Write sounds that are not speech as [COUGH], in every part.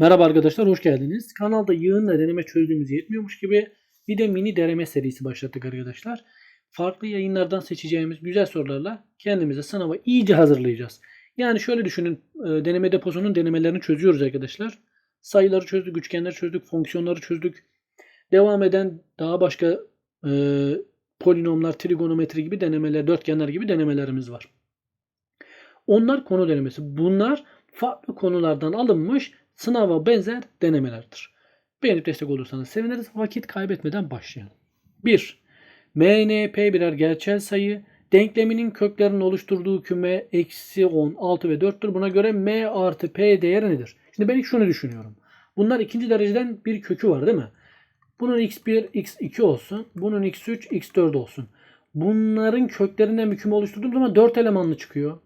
Merhaba arkadaşlar, hoş geldiniz. Kanalda yığınla deneme çözdüğümüz yetmiyormuş gibi bir de mini deneme serisi başlattık arkadaşlar. Farklı yayınlardan seçeceğimiz güzel sorularla kendimize sınava iyice hazırlayacağız. Yani şöyle düşünün, e, deneme deposunun denemelerini çözüyoruz arkadaşlar. Sayıları çözdük, üçgenleri çözdük, fonksiyonları çözdük. Devam eden daha başka e, polinomlar, trigonometri gibi denemeler, dörtgenler gibi denemelerimiz var. Onlar konu denemesi. Bunlar farklı konulardan alınmış sınava benzer denemelerdir. Beğenip destek olursanız seviniriz. Vakit kaybetmeden başlayalım. 1. MNP birer gerçel sayı. Denkleminin köklerinin oluşturduğu küme eksi 10, 6 ve 4'tür. Buna göre M artı P değeri nedir? Şimdi ben ilk şunu düşünüyorum. Bunlar ikinci dereceden bir kökü var değil mi? Bunun x1, x2 olsun. Bunun x3, x4 olsun. Bunların köklerinden bir küme oluşturduğum zaman 4 elemanlı çıkıyor.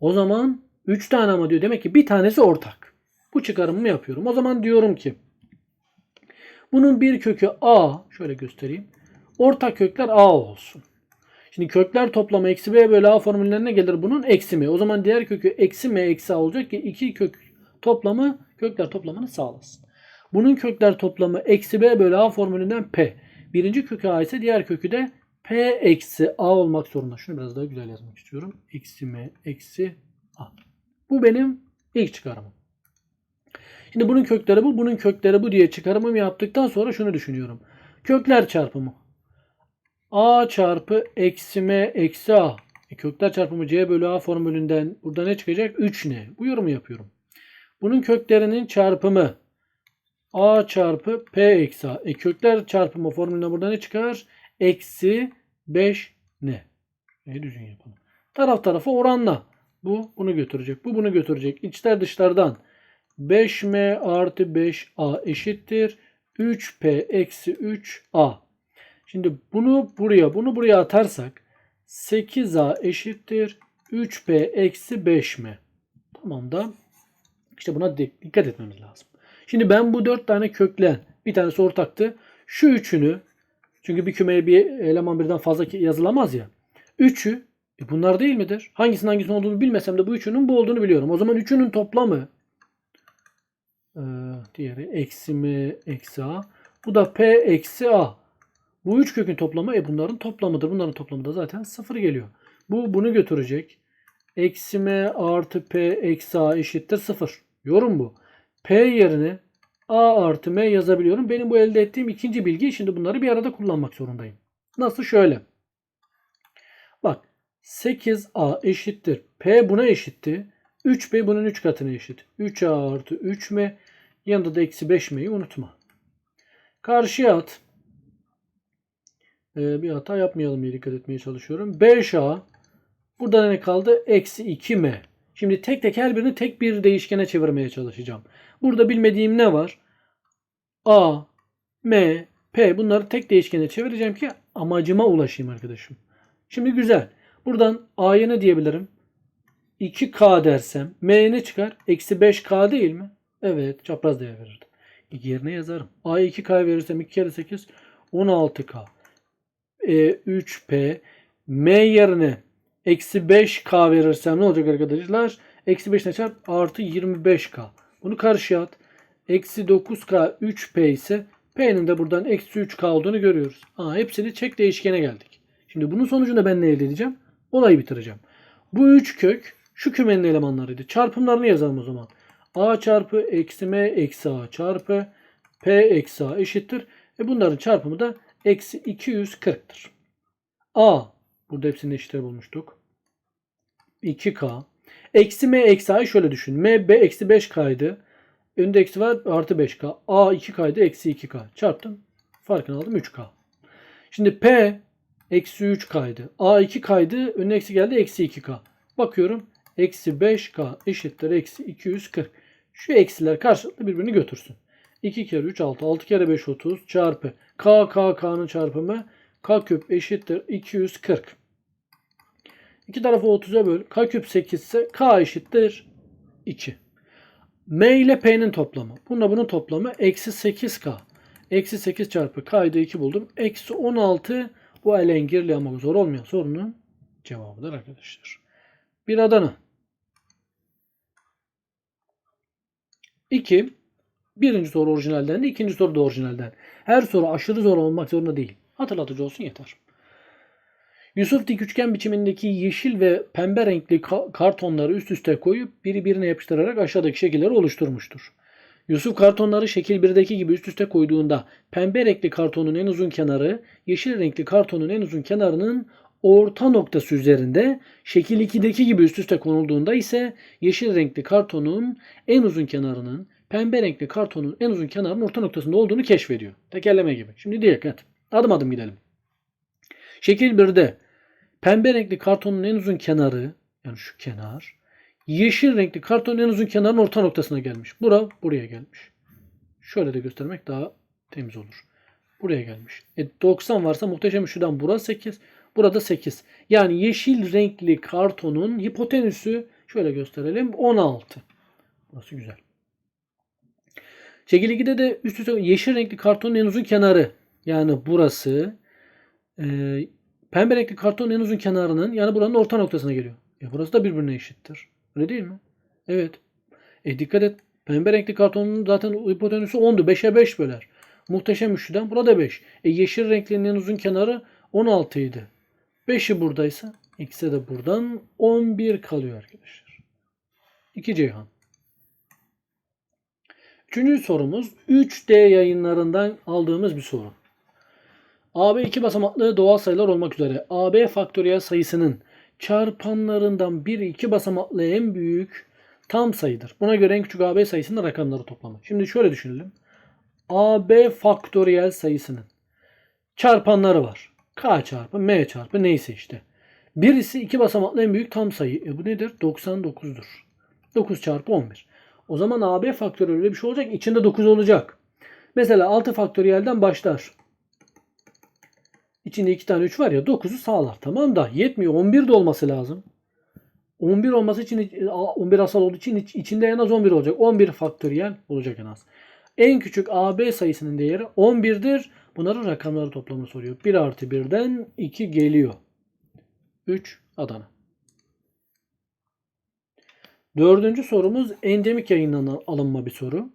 O zaman 3 tane ama diyor. Demek ki bir tanesi ortak. Bu çıkarımımı yapıyorum. O zaman diyorum ki bunun bir kökü a. Şöyle göstereyim. Ortak kökler a olsun. Şimdi kökler toplamı eksi b bölü a formüllerine gelir bunun eksi mi. O zaman diğer kökü eksi m eksi a olacak ki iki kök toplamı kökler toplamını sağlasın. Bunun kökler toplamı eksi b bölü a formülünden p. Birinci kökü a ise diğer kökü de p eksi a olmak zorunda. Şunu biraz daha güzel yazmak istiyorum. Eksi m eksi a. Bu benim ilk çıkarımım. Şimdi bunun kökleri bu, bunun kökleri bu diye çıkarımımı yaptıktan sonra şunu düşünüyorum. Kökler çarpımı. A çarpı eksi m eksi a. E, kökler çarpımı c bölü a formülünden burada ne çıkacak? 3 ne? Bu yorumu yapıyorum. Bunun köklerinin çarpımı a çarpı p eksi a. E, kökler çarpımı formülünden burada ne çıkar? Eksi 5 ne? E, düzgün yapalım. Taraf tarafa oranla. Bu bunu götürecek. Bu bunu götürecek. İçler dışlardan 5m artı 5a eşittir. 3p eksi 3a. Şimdi bunu buraya bunu buraya atarsak 8a eşittir. 3p eksi 5m. Tamam da işte buna dikkat etmemiz lazım. Şimdi ben bu 4 tane köklen bir tanesi ortaktı. Şu üçünü çünkü bir kümeye bir eleman birden fazla yazılamaz ya. Üçü e bunlar değil midir? Hangisinin hangisinin olduğunu bilmesem de bu üçünün bu olduğunu biliyorum. O zaman üçünün toplamı ee, diğeri eksi m eksi a. Bu da p eksi a. Bu üç kökün toplamı e bunların toplamıdır. Bunların toplamı da zaten sıfır geliyor. Bu bunu götürecek. Eksi m artı p eksi a eşittir sıfır. Yorum bu. P yerine a artı m yazabiliyorum. Benim bu elde ettiğim ikinci bilgi. Şimdi bunları bir arada kullanmak zorundayım. Nasıl? Şöyle. Bak 8a eşittir. P buna eşitti. 3b bunun 3 katına eşit. 3a artı 3m. Yanında da eksi 5m'yi unutma. Karşıya at. Ee, bir hata yapmayalım diye dikkat etmeye çalışıyorum. 5a. Burada ne kaldı? Eksi 2m. Şimdi tek tek her birini tek bir değişkene çevirmeye çalışacağım. Burada bilmediğim ne var? a, m, p bunları tek değişkene çevireceğim ki amacıma ulaşayım arkadaşım. Şimdi güzel. Buradan a'ya ne diyebilirim? 2K dersem M ne çıkar? Eksi 5K değil mi? Evet çapraz değer verirdi. Yerine yazarım. A'ya 2K verirsem 2 kere 8 16K. E, 3P M yerine eksi 5K verirsem ne olacak arkadaşlar? Eksi 5 ne çarp? Artı 25K. Bunu karşıya at. Eksi 9K 3P ise P'nin de buradan eksi 3K olduğunu görüyoruz. Aa, hepsini çek değişkene geldik. Şimdi bunun sonucunda ben ne elde edeceğim? Olayı bitireceğim. Bu 3 kök şu kümenin elemanlarıydı. Çarpımlarını yazalım o zaman. A çarpı eksi m eksi a çarpı p eksi a eşittir. E bunların çarpımı da eksi 240'tır. A. Burada hepsini eşitler bulmuştuk. 2k. Eksi m eksi a'yı şöyle düşün. m b eksi 5k'ydı. Önünde eksi var artı 5k. A 2k'ydı eksi 2k. Çarptım. Farkını aldım 3k. Şimdi p eksi 3k'ydı. A 2k'ydı. Önüne eksi geldi eksi 2k. Bakıyorum eksi 5k eşittir eksi 240. Şu eksiler karşılıklı birbirini götürsün. 2 kere 3 6 6 kere 5 30 çarpı k k k'nın çarpımı k küp eşittir 240. İki tarafı 30'a böl. k küp 8 ise k eşittir 2. m ile p'nin toplamı. Bununla bunun toplamı eksi 8k. Eksi 8 çarpı k'yı da 2 buldum. Eksi 16 bu alengirli ama zor olmayan sorunun cevabıdır arkadaşlar. Bir Adana. 2. Birinci soru orijinalden de ikinci soru da orijinalden. Her soru aşırı zor olmak zorunda değil. Hatırlatıcı olsun yeter. Yusuf dik üçgen biçimindeki yeşil ve pembe renkli ka- kartonları üst üste koyup biri birine yapıştırarak aşağıdaki şekilleri oluşturmuştur. Yusuf kartonları şekil 1'deki gibi üst üste koyduğunda pembe renkli kartonun en uzun kenarı yeşil renkli kartonun en uzun kenarının orta noktası üzerinde, şekil 2'deki gibi üst üste konulduğunda ise yeşil renkli kartonun en uzun kenarının pembe renkli kartonun en uzun kenarının orta noktasında olduğunu keşfediyor. Tekerleme gibi. Şimdi dikkat. Adım adım gidelim. Şekil 1'de pembe renkli kartonun en uzun kenarı yani şu kenar yeşil renkli kartonun en uzun kenarının orta noktasına gelmiş. Bura buraya gelmiş. Şöyle de göstermek daha temiz olur. Buraya gelmiş. E 90 varsa muhteşem üçlüden burası 8. Burada 8. Yani yeşil renkli kartonun hipotenüsü şöyle gösterelim 16. Burası güzel. Şekil 2'de de üst üste yeşil renkli kartonun en uzun kenarı yani burası e, pembe renkli kartonun en uzun kenarının yani buranın orta noktasına geliyor. E burası da birbirine eşittir. Öyle değil mi? Evet. E dikkat et. Pembe renkli kartonun zaten hipotenüsü 10'du. 5'e 5 böler. Muhteşem üçlüden burada 5. E yeşil renklinin en uzun kenarı 16 idi. 5'i buradaysa ikisi de buradan 11 kalıyor arkadaşlar. 2 Ceyhan. Üçüncü sorumuz 3D yayınlarından aldığımız bir soru. AB iki basamaklı doğal sayılar olmak üzere AB faktöriyel sayısının çarpanlarından biri iki basamaklı en büyük tam sayıdır. Buna göre en küçük AB sayısının rakamları toplamı. Şimdi şöyle düşünelim. AB faktöriyel sayısının çarpanları var. K çarpı M çarpı neyse işte. Birisi iki basamaklı en büyük tam sayı. E bu nedir? 99'dur. 9 çarpı 11. O zaman AB faktöriyel öyle bir şey olacak. İçinde 9 olacak. Mesela 6 faktöriyelden başlar. İçinde 2 tane 3 var ya 9'u sağlar. Tamam da yetmiyor. 11 de olması lazım. 11 olması için 11 asal olduğu için iç- içinde en az 11 olacak. 11 faktöriyel olacak en az. En küçük AB sayısının değeri 11'dir. Bunların rakamları toplamını soruyor. 1 artı 1'den 2 geliyor. 3 Adana. Dördüncü sorumuz endemik yayından alınma bir soru.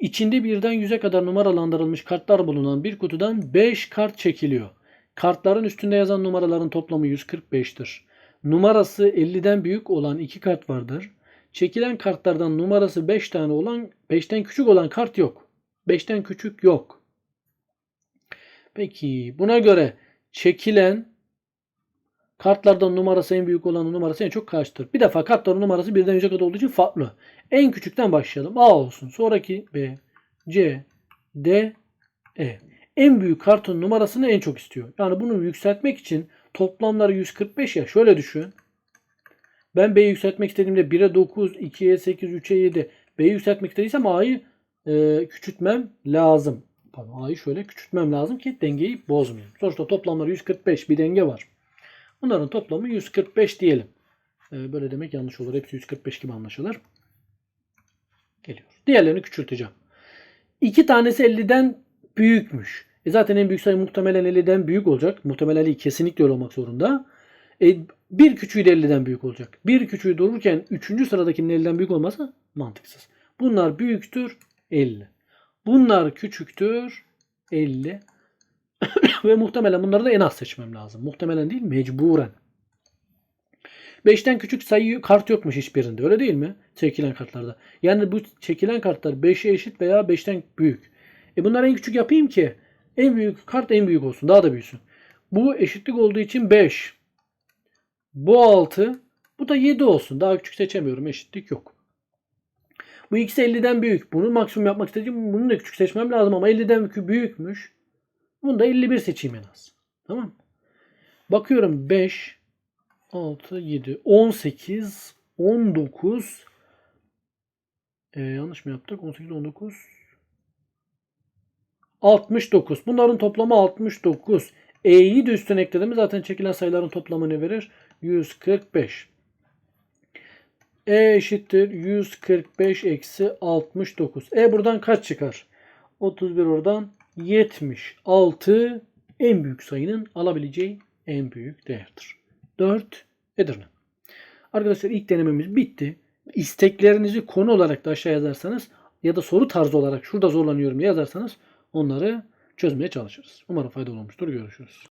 İçinde birden 100'e kadar numaralandırılmış kartlar bulunan bir kutudan 5 kart çekiliyor. Kartların üstünde yazan numaraların toplamı 145'tir. Numarası 50'den büyük olan 2 kart vardır. Çekilen kartlardan numarası 5 tane olan 5'ten küçük olan kart yok. 5'ten küçük yok. Peki buna göre çekilen kartlardan numarası en büyük olanın numarası en çok kaçtır? Bir defa kartların numarası birden 100'e kadar olduğu için farklı. En küçükten başlayalım. A olsun. Sonraki B, C, D, E. En büyük kartın numarasını en çok istiyor. Yani bunu yükseltmek için toplamları 145 ya. Şöyle düşün. Ben B'yi yükseltmek istediğimde 1'e 9, 2'ye 8, 3'e 7. B'yi yükseltmek istediysem A'yı e, küçültmem lazım. Pardon, A'yı şöyle küçültmem lazım ki dengeyi bozmayayım. Sonuçta toplamları 145 bir denge var. Bunların toplamı 145 diyelim. E, böyle demek yanlış olur. Hepsi 145 gibi anlaşılır. Geliyor. Diğerlerini küçülteceğim. İki tanesi 50'den büyükmüş. E zaten en büyük sayı muhtemelen 50'den büyük olacak. Muhtemelen değil, kesinlikle öyle olmak zorunda. E, bir küçüğü de 50'den büyük olacak. Bir küçüğü dururken 3. sıradakinin 50'den büyük olması mantıksız. Bunlar büyüktür 50. Bunlar küçüktür 50. [COUGHS] Ve muhtemelen bunları da en az seçmem lazım. Muhtemelen değil mecburen. 5'ten küçük sayı kart yokmuş hiçbirinde. Öyle değil mi? Çekilen kartlarda. Yani bu çekilen kartlar 5'e eşit veya 5'ten büyük. E bunları en küçük yapayım ki en büyük kart en büyük olsun. Daha da büyüsün. Bu eşitlik olduğu için 5. Bu 6. Bu da 7 olsun. Daha küçük seçemiyorum. Eşitlik yok. Bu ikisi 50'den büyük. Bunu maksimum yapmak istediğim bunu da küçük seçmem lazım ama 50'den büyükmüş. Bunu da 51 seçeyim en az. Tamam Bakıyorum 5, 6, 7, 18, 19 ee, yanlış mı yaptık? 18, 19 69. Bunların toplamı 69. E'yi de üstüne ekledim. Zaten çekilen sayıların toplamı ne verir? 145. E eşittir 145 eksi 69. E buradan kaç çıkar? 31 oradan 76 en büyük sayının alabileceği en büyük değerdir. 4 Edirne. Arkadaşlar ilk denememiz bitti. isteklerinizi konu olarak da aşağı yazarsanız ya da soru tarzı olarak şurada zorlanıyorum yazarsanız onları çözmeye çalışırız. Umarım faydalı olmuştur. Görüşürüz.